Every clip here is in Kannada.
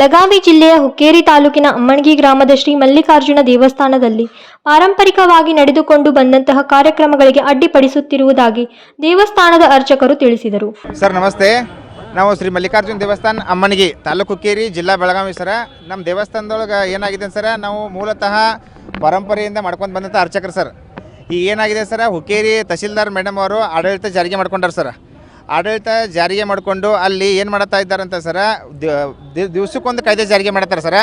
ಬೆಳಗಾವಿ ಜಿಲ್ಲೆಯ ಹುಕ್ಕೇರಿ ತಾಲೂಕಿನ ಅಮ್ಮಣಗಿ ಗ್ರಾಮದ ಶ್ರೀ ಮಲ್ಲಿಕಾರ್ಜುನ ದೇವಸ್ಥಾನದಲ್ಲಿ ಪಾರಂಪರಿಕವಾಗಿ ನಡೆದುಕೊಂಡು ಬಂದಂತಹ ಕಾರ್ಯಕ್ರಮಗಳಿಗೆ ಅಡ್ಡಿಪಡಿಸುತ್ತಿರುವುದಾಗಿ ದೇವಸ್ಥಾನದ ಅರ್ಚಕರು ತಿಳಿಸಿದರು. ಸರ್, ನಮಸ್ತೆ. ನಾವು ಶ್ರೀ ಮಲ್ಲಿಕಾರ್ಜುನ ದೇವಸ್ಥಾನ ಅಮ್ಮನಗಿ, ತಾಲೂಕು ಹುಕ್ಕೇರಿ, ಜಿಲ್ಲಾ ಬೆಳಗಾವಿ ಸರ. ನಮ್ಮ ದೇವಸ್ಥಾನದೊಳಗೆ ಏನಾಗಿದೆ ಸರ, ನಾವು ಮೂಲತಃ ಪರಂಪರೆಯಿಂದ ಮಾಡ್ಕೊಂಡು ಬಂದಂಥ ಅರ್ಚಕರು ಸರ್. ಈಗ ಏನಾಗಿದೆ ಸರ, ಹುಕ್ಕೇರಿ ತಹಸೀಲ್ದಾರ್ ಮೇಡಮ್ ಅವರು ಆಡಳಿತ ಜಾರಿಗೆ ಮಾಡ್ಕೊಂಡಾರ ಸರ್. ಆಡಳಿತ ಜಾರಿಗೆ ಮಾಡಿಕೊಂಡು ಅಲ್ಲಿ ಏನು ಮಾಡ್ತಾ ಇದ್ದಾರಂತ ಸರ ದಿವಸಕ್ಕೊಂದು ಕಾಯ್ದೆ ಜಾರಿಗೆ ಮಾಡ್ತಾರೆ ಸರ.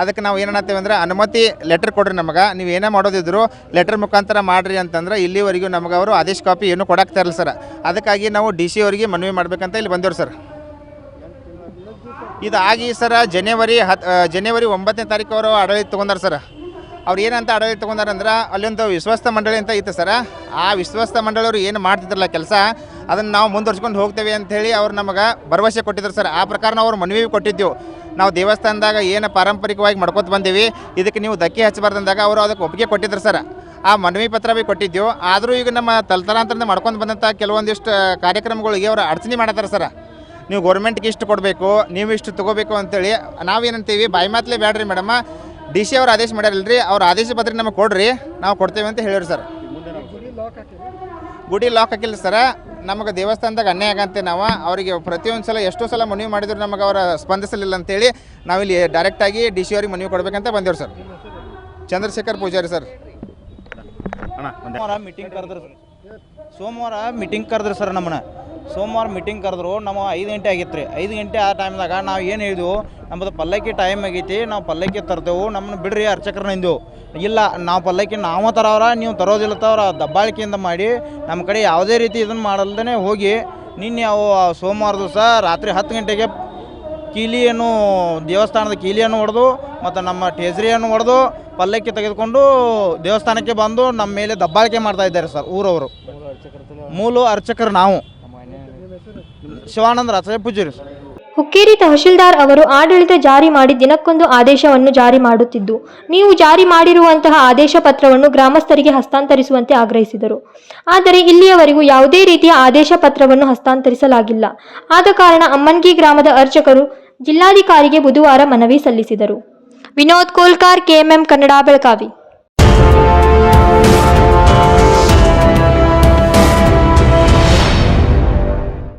ಅದಕ್ಕೆ ನಾವು ಏನು ಅನ್ನತ್ತೇವೆ ಅಂದ್ರೆ ಅನುಮತಿ ಲೆಟರ್ ಕೊಡ್ರಿ ನಮಗೆ. ನೀವು ಏನೇ ಮಾಡೋದಿದ್ರು ಲೆಟರ್ ಮುಖಾಂತರ ಮಾಡಿರಿ ಅಂತಂದ್ರೆ ಇಲ್ಲಿವರೆಗೂ ನಮಗೆ ಅವರು ಆದೇಶ ಕಾಪಿ ಏನು ಕೊಡಾಕ್ತಾ ಇರಲ್ಲ ಸರ್. ಅದಕ್ಕಾಗಿ ನಾವು ಡಿ ಸಿ ಅವರಿಗೆ ಮನವಿ ಮಾಡಬೇಕಂತ ಇಲ್ಲಿ ಬಂದಿವ್ರು ಸರ್. ಇದಾಗಿ ಸರ ಜನವರಿ ಹತ್ತು ಜನವರಿ ಒಂಬತ್ತನೇ ತಾರೀಕು ಅವರು ಆಡಳಿತ ತೊಗೊಂಡಾರ ಸರ್. ಅವ್ರು ಏನಂತ ಆಡಳಿತ ತೊಗೊಂಡಾರ ಅಂದ್ರೆ ಅಲ್ಲೊಂದು ವಿಶ್ವಸ್ತ ಮಂಡಳಿ ಅಂತ ಇತ್ತು ಸರ. ಆ ವಿಶ್ವಸ್ತ ಮಂಡಳಿಯವರು ಏನು ಮಾಡ್ತಿದ್ರಲ್ಲ ಕೆಲಸ, ಅದನ್ನು ನಾವು ಮುಂದುವರ್ಸ್ಕೊಂಡು ಹೋಗ್ತೇವೆ ಅಂಥೇಳಿ ಅವ್ರು ನಮಗೆ ಭರವಸೆ ಕೊಟ್ಟಿದ್ರು ಸರ್. ಆ ಪ್ರಕಾರ ನಾವು ಅವ್ರು ಮನವಿ ಕೊಟ್ಟಿದ್ದೆವು. ನಾವು ದೇವಸ್ಥಾನದಾಗ ಏನು ಪಾರಂಪರಿಕವಾಗಿ ಮಾಡ್ಕೊತ ಬಂದೀವಿ, ಇದಕ್ಕೆ ನೀವು ಧಕ್ಕೆ ಹಚ್ಚಬಾರ್ದಂದಾಗ ಅವರು ಅದಕ್ಕೆ ಒಪ್ಪಿಗೆ ಕೊಟ್ಟಿದ್ರು ಸರ್. ಆ ಮನವಿ ಪತ್ರ ಭೀ ಕೊಟ್ಟಿದ್ದೆವು. ಆದರೂ ಈಗ ನಮ್ಮ ತಲತಲಾಂತರದಿಂದ ಮಾಡ್ಕೊಂಡು ಬಂದಂಥ ಕೆಲವೊಂದಿಷ್ಟು ಕಾರ್ಯಕ್ರಮಗಳಿಗೆ ಅವರು ಅಡಚಣೆ ಮಾಡತ್ತಾರ ಸರ್. ನೀವು ಗೌರ್ಮೆಂಟ್ಗೆ ಇಷ್ಟು ಕೊಡಬೇಕು, ನೀವು ಇಷ್ಟು ತೊಗೋಬೇಕು ಅಂತೇಳಿ ನಾವೇನಂತೀವಿ, ಬಾಯಿ ಮಾತಲೇ ಬೇಡ್ರಿ ಮೇಡಮ. ಡಿ ಸಿ ಅವ್ರು ಆದೇಶ ಮಾಡ್ಯಾರಲ್ರಿ, ಅವ್ರ ಆದೇಶ ಪತ್ರ ನಮಗೆ ಕೊಡ್ರಿ, ನಾವು ಕೊಡ್ತೇವೆ ಅಂತ ಹೇಳಿರಿ ಸರ್. ಗುಡಿ ಲಾಕ್ ಹಾಕಿಲ್ಲ ಸರ, ನಮಗೆ ದೇವಸ್ಥಾನದಾಗ ಅನ್ಯಾಯ ಆಗಂತೆ ನಾವು, ಅವರಿಗೆ ಪ್ರತಿಯೊಂದು ಸಲ ಎಷ್ಟೋ ಸಲ ಮನವಿ ಮಾಡಿದ್ರು ನಮಗೆ ಅವರ ಸ್ಪಂದಿಸಲಿಲ್ಲ ಅಂತೇಳಿ ನಾವಿಲ್ಲಿ ಡೈರೆಕ್ಟಾಗಿ ಡಿ ಸಿ ಅವ್ರಿಗೆ ಮನವಿ ಕೊಡ್ಬೇಕಂತ ಬಂದೇವ್ರಿ ಸರ್. ಚಂದ್ರಶೇಖರ್ ಪೂಜಾರಿ ಸರ್. ಸೋಮವಾರ ಮೀಟಿಂಗ್ ಕರೆದ್ರು ಸೋಮವಾರ ಮೀಟಿಂಗ್ ಕರೆದ್ರು ಸರ್ ನಮ್ಮನ್ನ. ಸೋಮವಾರ ಮೀಟಿಂಗ್ ಕರೆದ್ರು ನಮ್ಮ ಐದು ಗಂಟೆ ಆಗಿತ್ತು ರೀ ಐದು ಗಂಟೆ ಆ ಟೈಮ್ದಾಗ ನಾವು ಏನು ಹೇಳಿದ್ವು ನಮ್ಮದು ಪಲ್ಲಕ್ಕಿ ಟೈಮ್ ಆಗೈತಿ ನಾವು ಪಲ್ಲಕ್ಕಿ ತರ್ತೇವೆ ನಮ್ಮನ್ನು ಬಿಡ್ರಿ ಅರ್ಚಕರನ್ನ ಇಲ್ಲ ನಾವು ಪಲ್ಲಕ್ಕಿ ನಾವು ತರೋರ ನೀವು ತರೋದಿಲ್ಲ ತವ್ರ ದಬ್ಬಾಳಿಕೆಯಿಂದ ಮಾಡಿ ನಮ್ಮ ಕಡೆ ಯಾವುದೇ ರೀತಿ ಇದನ್ನು ಮಾಡಲ್ದೇ ಹೋಗಿ ನಿನ್ನೆ ಅವು ಸೋಮವಾರ ದಿವಸ ರಾತ್ರಿ ಹತ್ತು ಗಂಟೆಗೆ ಕೀಲಿಯನ್ನು ದೇವಸ್ಥಾನದ ಕೀಲಿಯನ್ನು ಹೊಡೆದು ಮತ್ತು ನಮ್ಮ ಟೇಜ್ರಿಯನ್ನು ಹೊಡೆದು ಪಲ್ಲಕ್ಕಿ ತೆಗೆದುಕೊಂಡು ದೇವಸ್ಥಾನಕ್ಕೆ ಬಂದು ನಮ್ಮ ಮೇಲೆ ದಬ್ಬಾಳಿಕೆ ಮಾಡ್ತಾ ಇದ್ದಾರೆ ಸರ್ ಊರವರು. ಮೂಲ ಅರ್ಚಕರು ನಾವು. ಶಿವಾನಂದ ಹುಕ್ಕೇರಿ ತಹಶೀಲ್ದಾರ್ ಅವರು ಆಡಳಿತ ಜಾರಿ ಮಾಡಿ ದಿನಕ್ಕೊಂದು ಆದೇಶವನ್ನು ಜಾರಿ ಮಾಡುತ್ತಿದ್ದು, ನೀವು ಜಾರಿ ಮಾಡಿರುವಂತಹ ಆದೇಶ ಪತ್ರವನ್ನು ಗ್ರಾಮಸ್ಥರಿಗೆ ಹಸ್ತಾಂತರಿಸುವಂತೆ ಆಗ್ರಹಿಸಿದರು. ಆದರೆ ಇಲ್ಲಿಯವರೆಗೂ ಯಾವುದೇ ರೀತಿಯ ಆದೇಶ ಪತ್ರವನ್ನು ಹಸ್ತಾಂತರಿಸಲಾಗಿಲ್ಲ. ಆದ ಕಾರಣ ಅಮ್ಮನ್ಗಿ ಗ್ರಾಮದ ಅರ್ಚಕರು ಜಿಲ್ಲಾಧಿಕಾರಿಗೆ ಬುಧವಾರ ಮನವಿ ಸಲ್ಲಿಸಿದರು. ವಿನೋದ್ ಕೋಲ್ಕಾರ್, ಕೆಎಂಎಂ ಕನ್ನಡ ಬೆಳಗಾವಿ.